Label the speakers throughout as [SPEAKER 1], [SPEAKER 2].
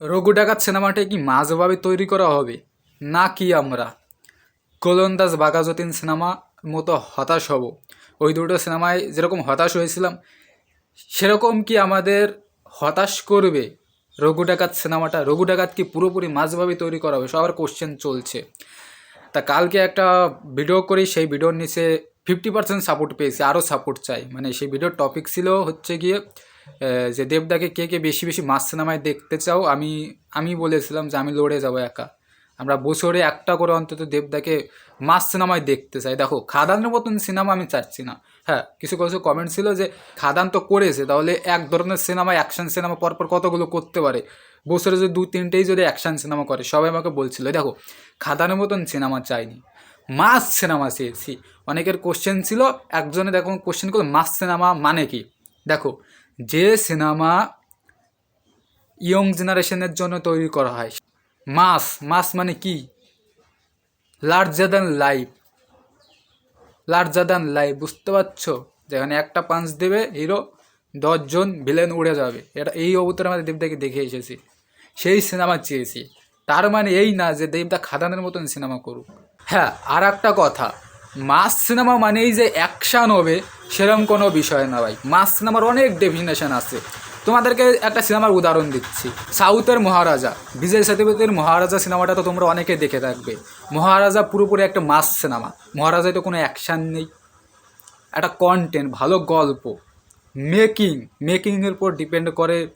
[SPEAKER 1] রঘু ডাকাত সিনেমাটা কি মাঝভাবে তৈরি করা হবে। নাকি আমরা? গোলন্দাজ বাঘাযতীন সিনেমা মতো হতাশ হব। ওই দুটো সিনেমায় যেরকম হতাশ হয়েছিলাম, সেরকম কি আমাদের হতাশ করবে? রঘু ডাকাত সিনেমাটা, রঘু ডাকাত কি পুরোপুরি মাঝভাবে তৈরি করা হবে। সবার কোশ্চেন চলছে। তা কালকে একটা ভিডিও করি, সেই ভিডিওর নিচে ফিফটি পার্সেন্ট সাপোর্ট পেয়েছি আরও সাপোর্ট চাই। মানে সেই ভিডিওর টপিক ছিল হচ্ছে গিয়ে যে দেবদাকে কে কে বেশি বেশি মাস সিনেমায় দেখতে চাও, আমি আমি বলেছিলাম যে আমি লড়ে যাব একা। আমরা বছরে একটা করে অন্তত দেবদাকে মাস সিনেমায় দেখতে চাই। দেখো, খাদানের মতন সিনেমা আমি চাচ্ছি না। হ্যাঁ কিছু কিছু কমেন্ট ছিল যে খাদান তো করেছে, তাহলে এক ধরনের সিনেমা অ্যাকশন সিনেমা পরপর কতগুলো করতে পারে? বছরে যদি দু তিনটেই যদি অ্যাকশন সিনেমা করে, সবাই আমাকে বলছিল, দেখো, খাদানের মতন সিনেমা চাইনি মাস সিনেমা চেয়েছি অনেকের কোশ্চেন ছিল, একজনে দেখো কোশ্চেন করল মাস সিনেমা মানে কি? দেখো যে সিনেমা ইয়ং জেনারেশনের জন্য তৈরি করা হয়। মাস মাস মানে কি? Larger than life larger than life বুঝতে পারছ? যেখানে একটা পাঞ্চ দেবে হিরো দশজন ভিলেন উড়ে যাবে। এটা এই অবতারে আমাদের দেবদাকে দেখে এসেছি। সেই সিনেমা চেয়েছি। তার মানে এই না যে দেবদা খাদানের মতন সিনেমা করুক। হ্যাঁ আর একটা কথা। মাস সিনেমা মানেই যে অ্যাকশান হবে সেরকম কোনো বিষয় না ভাই। মাস সিনেমার অনেক ডেফিনেশন আছে। তোমাদেরকে একটা সিনেমার উদাহরণ দিচ্ছি। সাউথের মহারাজা, বিজয় সেতুপতির মহারাজা সিনেমাটা তো তোমরা অনেকে দেখে থাকবে। মহারাজা পুরোপুরি একটা মাস সিনেমা। মহারাজায় তো কোনো অ্যাকশান নেই। একটা কন্টেন্ট ভালো গল্প। মেকিং মেকিংয়ের উপর ডিপেন্ড করে।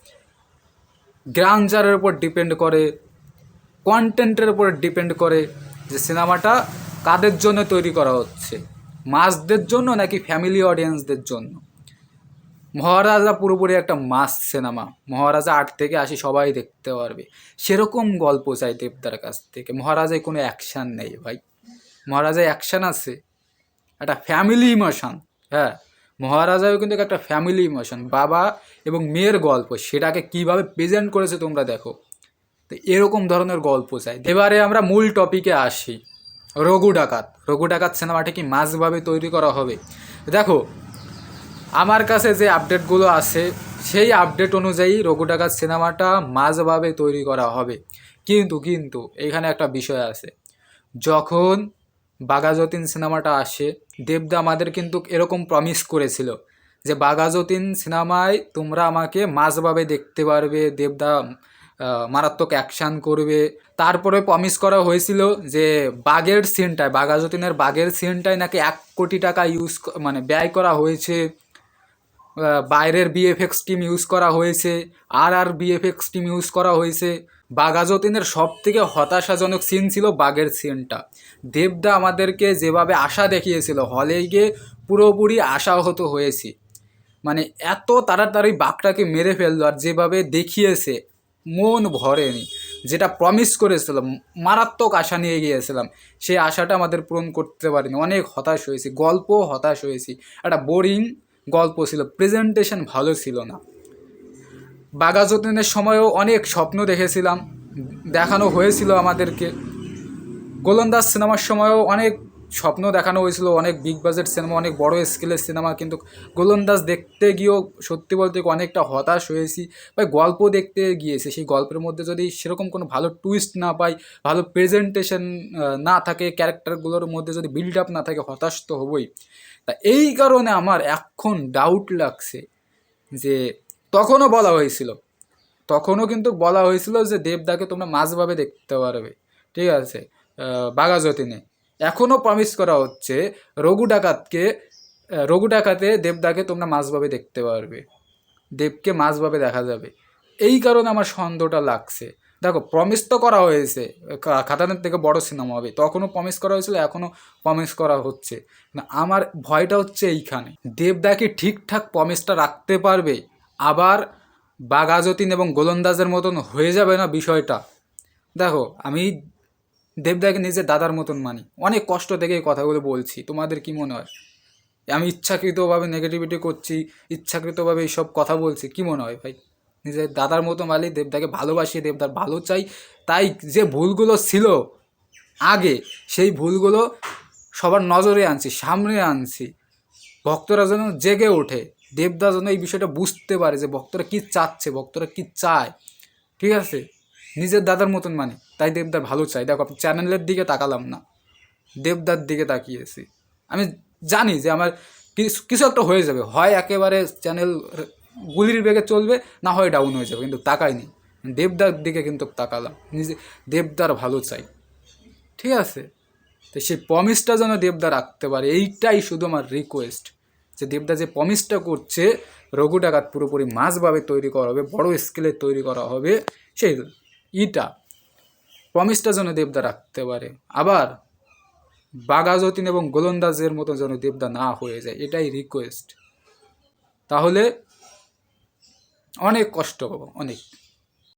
[SPEAKER 1] গ্রাঞ্জারের উপর ডিপেন্ড করে। কন্টেন্টের উপর ডিপেন্ড করে যে সিনেমাটা কাদের জন্য তৈরি করা হচ্ছে। মাসদের জন্য নাকি ফ্যামিলি অডিয়েন্সদের জন্য? মহারাজা পুরোপুরি একটা মাস সিনেমা। মহারাজা আট থেকে আসি সবাই দেখতে পারবে। সেরকম গল্প চাই দেবদার কাছ থেকে। মহারাজায় কোনো অ্যাকশান নেই ভাই। মহারাজায় অ্যাকশান আছে। একটা ফ্যামিলি ইমোশন হ্যাঁ। মহারাজাও কিন্তু একটা ফ্যামিলি ইমোশন বাবা এবং মেয়ের গল্প, সেটাকে কীভাবে প্রেজেন্ট করেছে তোমরা দেখো। তো এরকম ধরনের গল্প চাই। এবারে আমরা মূল টপিকে আসি। রঘু ডাকাত। রঘু ডাকাত সিনেমাটা মাঝভাবে তৈরি করা হবে? দেখো, আমার কাছে যে আপডেটগুলো আছে, সেই আপডেট অনুযায়ী রঘু ডাকাত সিনেমাটা মাঝভাবে তৈরি করা হবে। কিন্তু কিন্তু, এখানে একটা বিষয় আছে। যখন বাঘাযতীন সিনেমাটা আসে, দেবদা আমাদের কিন্তু এরকম প্রমিস করেছিল যে, বাঘাযতীন সিনেমায় তোমরা আমাকে মাঝভাবে দেখতে পারবে, দেবদা মারাত্মক অ্যাকশান করবে। তারপরে প্রমিস করা হয়েছিল যে বাঘের সিনটায় বাঘাযতীনের বাঘের সিনটায় নাকি এক কোটি টাকা ইউজ মানে ব্যয় করা হয়েছে। বাইরের বিএফএক্স টিম ইউজ করা হয়েছে। আর আর বিএফএক্স টিম ইউজ করা হয়েছে। বাঘাযতীনের সব থেকে হতাশাজনক সিন ছিল বাঘের সিনটা দেবদা আমাদেরকে যেভাবে আশা দেখিয়েছিল হলে গিয়ে পুরোপুরি আশাহত হয়েছি। মানে এত তাড়াতাড়ি বাঘটাকে মেরে ফেলল আর যেভাবে দেখিয়েছে মন ভরেনি। যেটা প্রমিস করেছিলাম, মারাত্মক আশা নিয়ে গিয়েছিলাম, সেই আশাটা আমাদের পূরণ করতে পারিনি। অনেক হতাশ হয়েছি গল্প হতাশ হয়েছি। একটা বোরিং গল্প ছিল প্রেজেন্টেশন ভালো ছিল না। বাঘাযতীনের সময়ও অনেক স্বপ্ন দেখেছিলাম, দেখানো হয়েছিল আমাদেরকে। গোলন্দাজ সিনেমার সময়ও অনেক স্বপ্ন দেখানো হয়েছিল অনেক বিগ বাজেট সিনেমা অনেক বড় স্কেলের সিনেমা কিন্তু গোলন্দাজ দেখতে গিয়েও সত্যি বলতে অনেকটা হতাশ হয়েছি বা গল্প দেখতে গিয়েছি। সেই গল্পের মধ্যে যদি সেরকম কোনো ভালো টুইস্ট না পাই, ভালো প্রেজেন্টেশন না থাকে ক্যারেক্টারগুলোর মধ্যে যদি বিল্ড আপ না থাকে, হতাশ তো হবই। তা এই কারণে আমার এখন ডাউট লাগছে যে তখনও বলা হয়েছিল, তখনও কিন্তু বলা হয়েছিল যে দেবদাকে তোমরা মাঝভাবে দেখতে পারবে। ঠিক আছে? বাঘাযতীনে এখনও প্রমিস করা হচ্ছে, রঘু ডাকাতকে রঘু ডাকাতে দেবদাকে তোমরা মাঝভাবে দেখতে পারবে। দেবকে মাঝভাবে দেখা যাবে। এই কারণে আমার সন্দেহটা লাগছে। দেখো প্রমিস তো করা হয়েছে। খাতানের থেকে বড় সিনেমা হবে। তখনও প্রমিস করা হয়েছিল, এখনও প্রমিস করা হচ্ছে। আমার ভয়টা হচ্ছে এইখানে। দেবদা কি ঠিকঠাক প্রমিসটা রাখতে পারবে? আবার বাঘাযতীন এবং গোলন্দাজের মতন হয়ে যাবে না বিষয়টা? দেখো, আমি দেবদাকে নিজের দাদার মতন মানি। অনেক কষ্ট থেকে এই কথাগুলো বলছি। তোমাদের কি মনে হয়? আমি ইচ্ছাকৃতভাবে নেগেটিভিটি করছি, ইচ্ছাকৃতভাবে এইসব কথা বলছি, কি মনে হয় ভাই? নিজের দাদার মতো মালি দেবদাকে ভালোবাসি দেবদার ভালো চাই। তাই যে ভুলগুলো ছিল আগে, সেই ভুলগুলো সবার নজরে আনছি, সামনে আনছি। ভক্তরা যেন জেগে ওঠে, দেবদা যেন এই বিষয়টা বুঝতে পারে যে ভক্তরা কি চাচ্ছে, ভক্তরা কি চায়। ঠিক আছে? নিজের দাদার মতন মানে। তাই দেবদার ভালো চাই দেখো, আপনি চ্যানেলের দিকে তাকালাম না। দেবদার দিকে তাকিয়েছি। আমি জানি যে আমার কিছু কিছু একটা হয়ে যাবে। হয় একেবারে চ্যানেল গুলির বেগে চলবে, না হয় ডাউন হয়ে যাবে। কিন্তু তাকাইনি। দেবদার দিকে কিন্তু তাকালাম। নিজে, দেবদার ভালো চাই। ঠিক আছে? তো সেই প্রমিসটা যেন দেবদা রাখতে পারে, এইটাই শুধু আমার রিকোয়েস্ট যে দেবদা যে প্রমিসটা করছে, রঘু ডাকাত পুরোপুরি মাছভাবে তৈরি করা হবে, বড় স্কেলে তৈরি করা হবে, সেই ইটা প্রমিসটা যেন দেবদা রাখতে পারে। আবার বাগাযতীন এবং গোলন্দাজের মতো যেন দেবদা না হয়ে যায়, এটাই রিকোয়েস্ট তাহলে অনেক কষ্ট পাবো, অনেক।